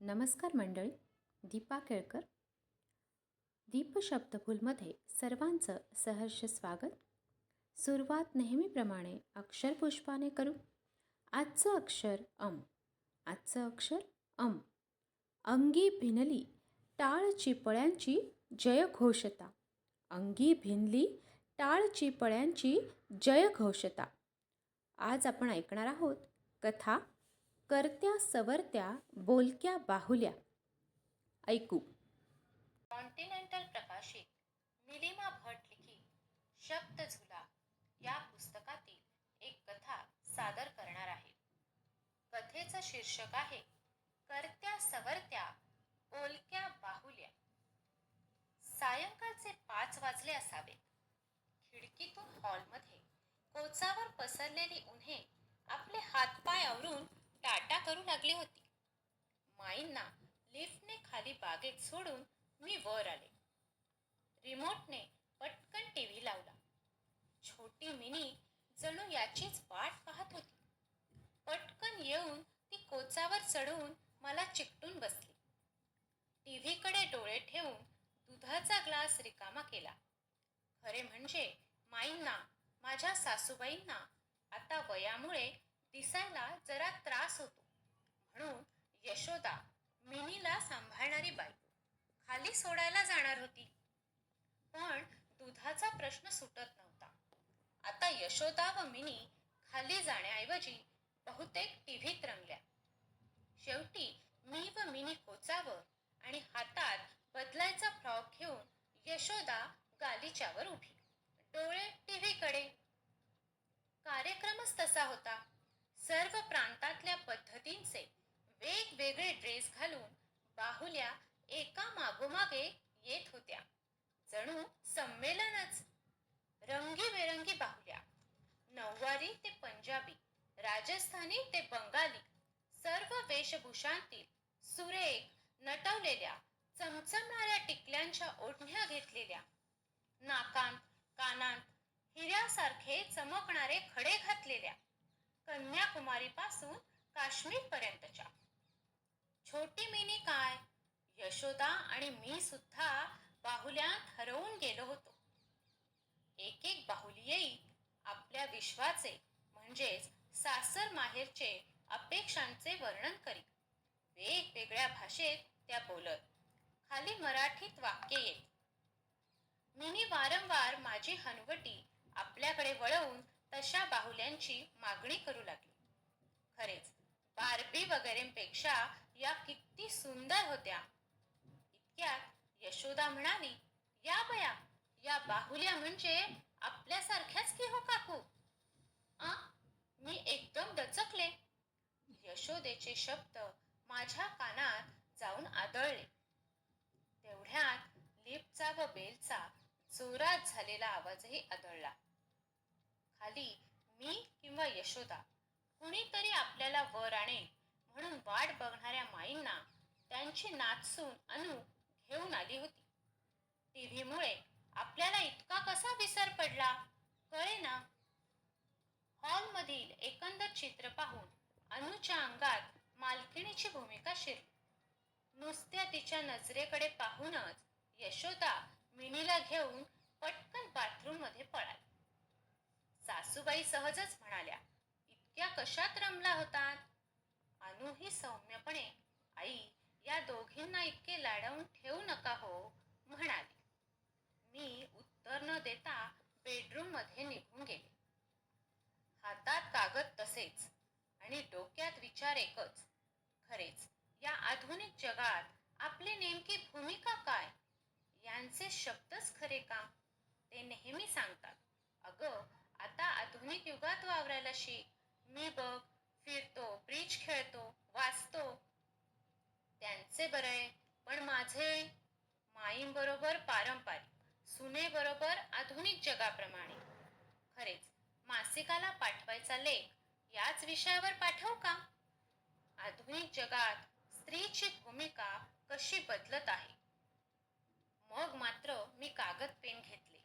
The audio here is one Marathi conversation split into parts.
नमस्कार मंडळी दीपा केळकर. दीपशब्दफूलमध्ये सर्वांचं सहर्ष स्वागत. सुरुवात नेहमीप्रमाणे अक्षरपुष्पाने करू. आजचं अक्षर अम. आजचं अक्षर अम. अंगी भिनली टाळ चिपळ्यांची जयघोषता अंगी भिनली टाळ चिपळ्यांची जयघोषता आज आपण ऐकणार आहोत कथा करत्या सवरत्या बोलक्या बाहुल्या. ऐकू. कॉन्टिनेंटल प्रकाशित निलिमा भट लिखित शब्द झुला या पुस्तकातील एक कथा सादर करणार आहे. कथेचं शीर्षक आहे करत्या सवरत्या बोलक्या बाहुल्या. सायंकाळचे पाच वाजले असावे खिडकीतून हॉलमध्ये कोचावर पसरलेली उन्हे आपले हातपाय आवरून टाटा करू लागली होती. माईंना लिफ्टने खाली बागेत सोडून मी वर आले. रिमोटने पटकन टी व्ही लावला. छोटी मिनी जणू याचीच वाट पाहत होती. पटकन येऊन ती कोचावर चढून मला चिकटून बसली. टीव्हीकडे डोळे ठेवून दुधाचा ग्लास रिकामा केला. खरे म्हणजे माईंना माझ्या सासूबाईंना आता वयामुळे दिसायला जरा त्रास होतो. म्हणून यशोदा मिनीला सांभाळणारी बायको खाली सोडायला जाणार होती. पण दुधाचा प्रश्न सुटत नव्हता. आता यशोदा व मिनी खाली जाण्याऐवजी बहुतेक टीव्हीत रंगल्या. शेवटी मी व मिनी कोचावर आणि हातात बदलायचा फ्रॉक घेऊन यशोदा गालीच्यावर उभी. डोळे टीव्हीकडे. कार्यक्रमच तसा होता. सर्व प्रांतातल्या पद्धतींचे वेगवेगळे ड्रेस घालून बाहुल्या एका मागोमागे येत होत्या. जणू संमेलनच. रंगीबेरंगी बाहुल्या. नऊवारी ते पंजाबी राजस्थानी ते बंगाली सर्व वेशभूषांतील सुरेख नटवलेल्या चमचमणाऱ्या टिकल्यांच्या ओढण्या घेतलेल्या. नाकांत कानांत हिऱ्यासारखे चमकणारे खडे घातलेल्या. कन्याकुमारीपासून काश्मीरपर्यंतच्या. छोटी मिनी काय? यशोदा आणि मी सुद्धा बाहुल्यात हरवून गेलो होतो. एक एक बाहुलीयही आपल्या विश्वाचे म्हणजेच सासर माहेरचे अपेक्षांचे वर्णन करी. वेगवेगळ्या भाषेत त्या बोलत खाली मराठीत वाक्य येत मिनी वारंवार माझी हनवटी आपल्याकडे वळवून तशा बाहुल्यांची मागणी करू लागली. खरेच बारबी वगैरेंपेक्षा या किती सुंदर होत्या. इतक्यात यशोदा म्हणाली या बया या बाहुल्या म्हणजे आपल्यासारख्याच की हो काकू? आ मी एकदम दचकले. यशोदेचे शब्द माझ्या कानात जाऊन आदळले. तेवढ्यात लिपचा व बेलचा जोरात झालेला आवाजही आदळला. खाली मी किंवा यशोदा कुणीतरी आपल्याला वर आणेल म्हणून वाट बघणाऱ्या माईंना त्यांची नाचसून अनु घेऊन आली होती. टीव्हीमुळे आपल्याला इतका कसा विसर पडला? कळे ना हॉलमधील एकंदर चित्र पाहून अनुच्या अंगात मालकिणीची भूमिका शिरली. नुसत्या तिच्या नजरेकडे पाहूनच यशोदा मिनीला घेऊन पटकन बाथरूममध्ये पळाली. सासूबाई सहजच म्हणाल्या इतक्या कशात रमला होतात? अनुही सौम्यपणे आई या दोघींना इतके लाडवून ठेवू नका हो म्हणाली. मी उत्तर न देता बेडरूममध्ये निघून गेले. हातात कागद तसेच आणि डोक्यात विचार एकच खरेच या आधुनिक जगात आपली नेमकी भूमिका काय? यांचे शब्दच खरे का? ते नेहमी सांगतात. अगं आता आधुनिक युगात वावरायला शिक मी बघ फिरतो ब्रिज खेळतो वाचतो. त्यांचे बरे पण माझे माईंबरोबर पारंपरिक सुनेबरोबर आधुनिक जगाप्रमाणे. खरेच मासिकाला पाठवायचा लेख याच विषयावर पाठवू का? आधुनिक जगात स्त्रीची भूमिका कशी बदलत आहे? मग मात्र मी कागद पेन घेतले.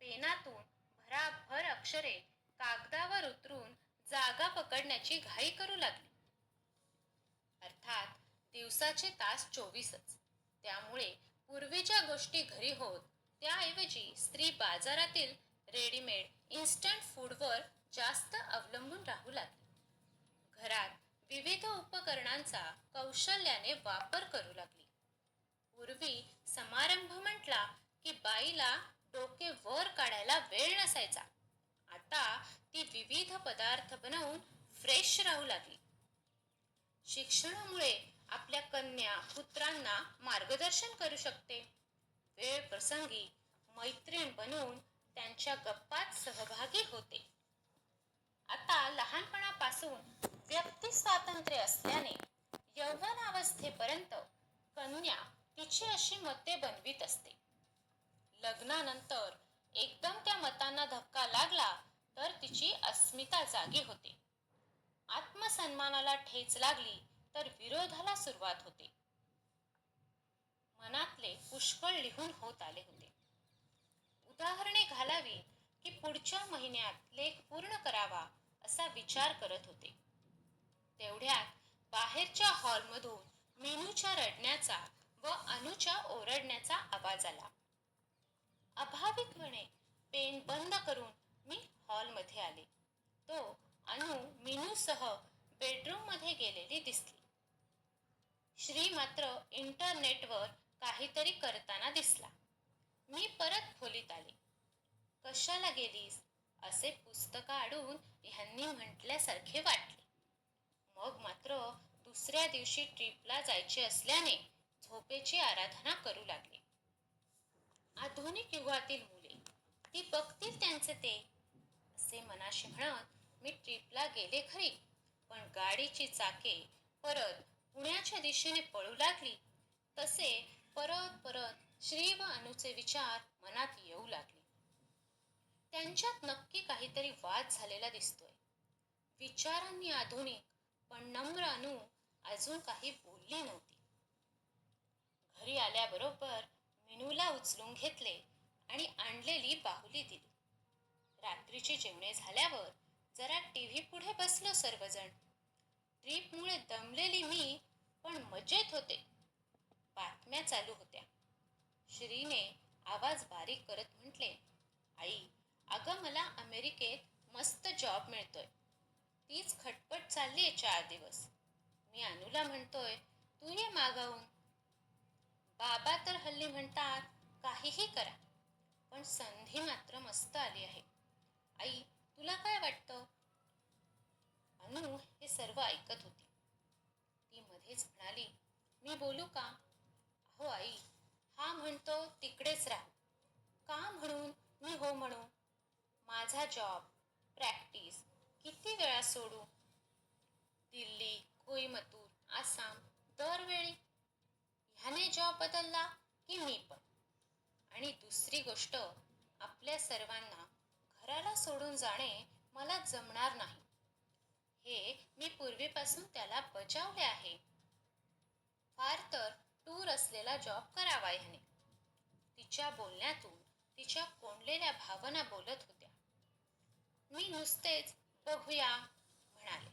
पेनातून भराभर अक्षरे कागदावर उतरून जागा पकडण्याची घाई करू लागली. अर्थात दिवसाचे तास चोवीसच. त्यामुळे पूर्वीच्या गोष्टी घरी होत त्याऐवजी स्त्री बाजारातील रेडीमेड इन्स्टंट फूडवर जास्त अवलंबून राहू लागली. घरात विविध उपकरणांचा कौशल्याने वापर करू लागली. पूर्वी समारंभ म्हटला की बाईला डोके वर काढायला वेळ नसायचा. आता ती विविध पदार्थ बनवून फ्रेश राहू लागली. शिक्षणामुळे आपल्या कन्या पुत्रांना मार्गदर्शन करू शकते. वेळ प्रसंगी मैत्रीण बनवून त्यांच्या गप्पात सहभागी होते. आता लहानपणापासून व्यक्ती स्वातंत्र्य असल्याने यौवनावस्थेपर्यंत कन्या तिची अशी मते बनवीत असते. लग्नानंतर एकदम त्या मतांना धक्का लागला तर तिची अस्मिता जागी होते. आत्मसन्मानाला ठेच लागली तर विरोधाला सुरुवात होते. मनातले पुष्कळ लिहून होत आले होते. उदाहरणे घालावी की पुढच्या महिन्यात लेख पूर्ण करावा असा विचार करत होते. तेवढ्यात बाहेरच्या हॉलमधून मेनूच्या रडण्याचा व अनुच्या ओरडण्याचा आवाज आला. अभाविकपणे पेन बंद करून मी हॉलमध्ये आले. तो अनु मीनूसह बेडरूममध्ये गेलेली दिसली. श्री मात्र इंटरनेटवर काहीतरी करताना दिसला. मी परत खोलीत आले. कशाला गेलीस? असे पुस्तक आडून ह्यांनी म्हटल्यासारखे वाटले. मग मात्र दुसऱ्या दिवशी ट्रिपला जायचे असल्याने झोपेची आराधना करू लागले. आधुनिक युगातील मुले ती बघतील त्यांचे ते. असे मनाशी म्हणत मी ट्रिपला गेले खरी पण गाडीची चाके परत पुण्याच्या दिशेने पळू लागली. तसे परत परत श्री व अनुचे विचार मनात येऊ लागले. त्यांच्यात नक्की काहीतरी वाद झालेला दिसतोय. विचारांनी आधुनिक पण नम्र अनु अजून काही बोलली नव्हती. घरी आल्याबरोबर मेनूला उचलून घेतले आणि आणलेली बाहुली दिली. रात्रीची जेवणे झाल्यावर जरा टीव्ही पुढे बसलो सर्वजण. ट्रीपमुळे दमलेली मी पण मजेत होते. बातम्या चालू होत्या. श्रीने आवाज बारीक करत म्हटले आई अगं मला अमेरिकेत मस्त जॉब मिळतोय. तीच खटपट चालली आहे चार दिवस. मी अनुला म्हणतोय तू ये मागावून बाबा तर हल्ली म्हणतात काहीही करा पण संधी मात्र मस्त आली आहे. आई तुला काय वाटतं? अनु हे सर्व ऐकत होती. ती मध्येच म्हणाली मी बोलू का? हो आई हा म्हणतो तिकडेच राह. का म्हणून? मी हो म्हणू माझा जॉब प्रॅक्टिस किती वेळा सोडू? दिल्ली कोईमतूर आसाम दरवेळी ह्याने जॉब बदलला की मी पण. आणि दुसरी गोष्ट आपल्या सर्वांना घराला सोडून जाणे मला जमणार नाही. हे मी पूर्वीपासून त्याला बजावले आहे. फार तर टूर असलेला जॉब करावा ह्याने. तिच्या बोलण्यातून तिच्या कोंडलेल्या भावना बोलत होत्या. मी नुसतेच बघूया म्हणाले.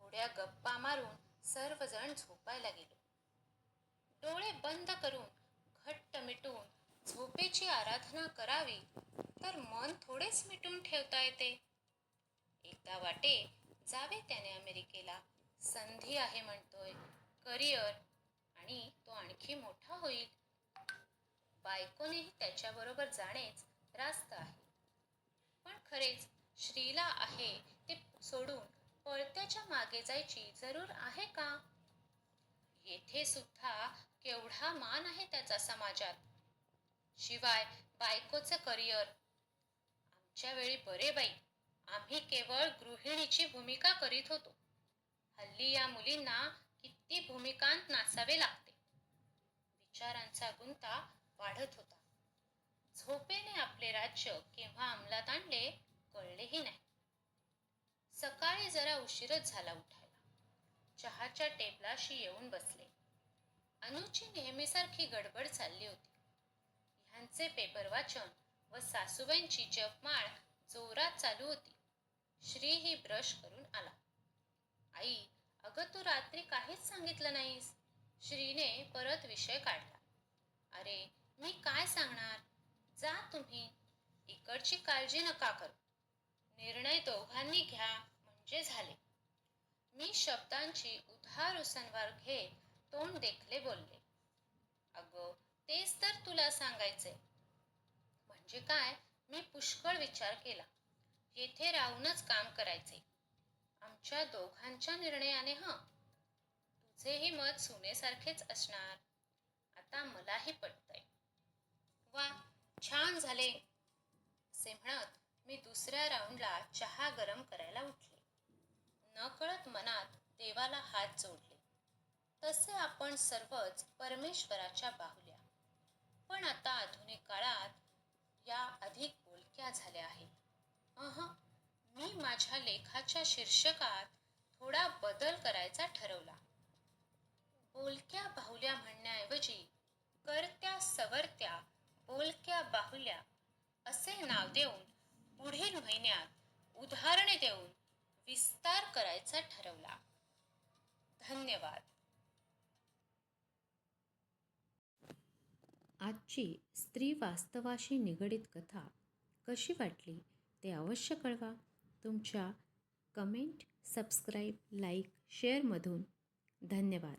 थोड्या गप्पा मारून सर्वजण झोपायला गेलो. डोळे बंद करून घट्ट मिटून झोपेची आराधना करावी तर मन थोडेच मिटून ठेवता येते. एकदा वाटे जावे त्याने अमेरिकेला. संधी आहे म्हणतोय करिअर आणि तो आणखी मोठा होईल. बायकोनेही त्याच्याबरोबर जाणेच रास्त आहे. पण खरेच श्रीला आहे ते सोडून पळत्याच्या मागे जायची जरूर आहे का? येथे सुद्धा केवढा मान आहे त्याचा समाजात? शिवाय बायकोचं करिअर. आमच्या वेळी बरे बाई. आम्ही केवळ गृहिणीची भूमिका करीत होतो. हल्ली या मुलींना किती भूमिकांत नाचावे लागते. विचारांचा गुंता वाढत होता. झोपेने आपले राज्य केव्हा अंमलात आणले कळलेही नाही. सकाळी जरा उशीरच झाला उठायला. चहाच्या टेबलाशी येऊन बसले. अनुची नेहमीसारखी गडबड चालली होती. ह्यांचे पेपर वाचन व सासूबाईंची जपमाळ जोरात चालू होती. श्री ही ब्रश करून आला. आई अगं तू रात्री काहीच सांगितलं नाहीस? श्रीने परत विषय काढला. अरे मी काय सांगणार? जा तुम्ही. इकडची काळजी नका करू. निर्णय दोघांनी घ्या. म्हणजे झाले. मी शब्दांची उधार उसनवार घेत तोंड देखले बोलले. अगं तेच तर तुला सांगायचंय. म्हणजे काय? मी पुष्कळ विचार केला. येथे राहूनच काम करायचे. आमच्या दोघांच्या निर्णयाने हं. तुझेही मत सुनेसारखेच असणार. आता मलाही पटतंय. वा छान झाले. असे म्हणत मी दुसऱ्या राऊंडला चहा गरम करायला उठले. नकळत मनात देवाला हात जोडले. तसे आपण सर्वच परमेश्वराच्या बाहुल्या. पण आता आधुनिक काळात या अधिक बोलक्या झाल्या आहेत. अह मी माझ्या लेखाच्या शीर्षकात थोडा बदल करायचा ठरवला. बोलक्या बाहुल्या म्हणण्याऐवजी करत्या सवरत्या बोलक्या बाहुल्या असे नाव देऊन पुढील महिन्यात उदाहरणे देऊन विस्तार करायचा ठरवला. धन्यवाद. आजची स्त्री वास्तवाशी निगडीत कथा कशी वाटली ते अवश्य कळवा. तुमच्या कमेंट सबस्क्राईब लाईक शेअरमधून धन्यवाद.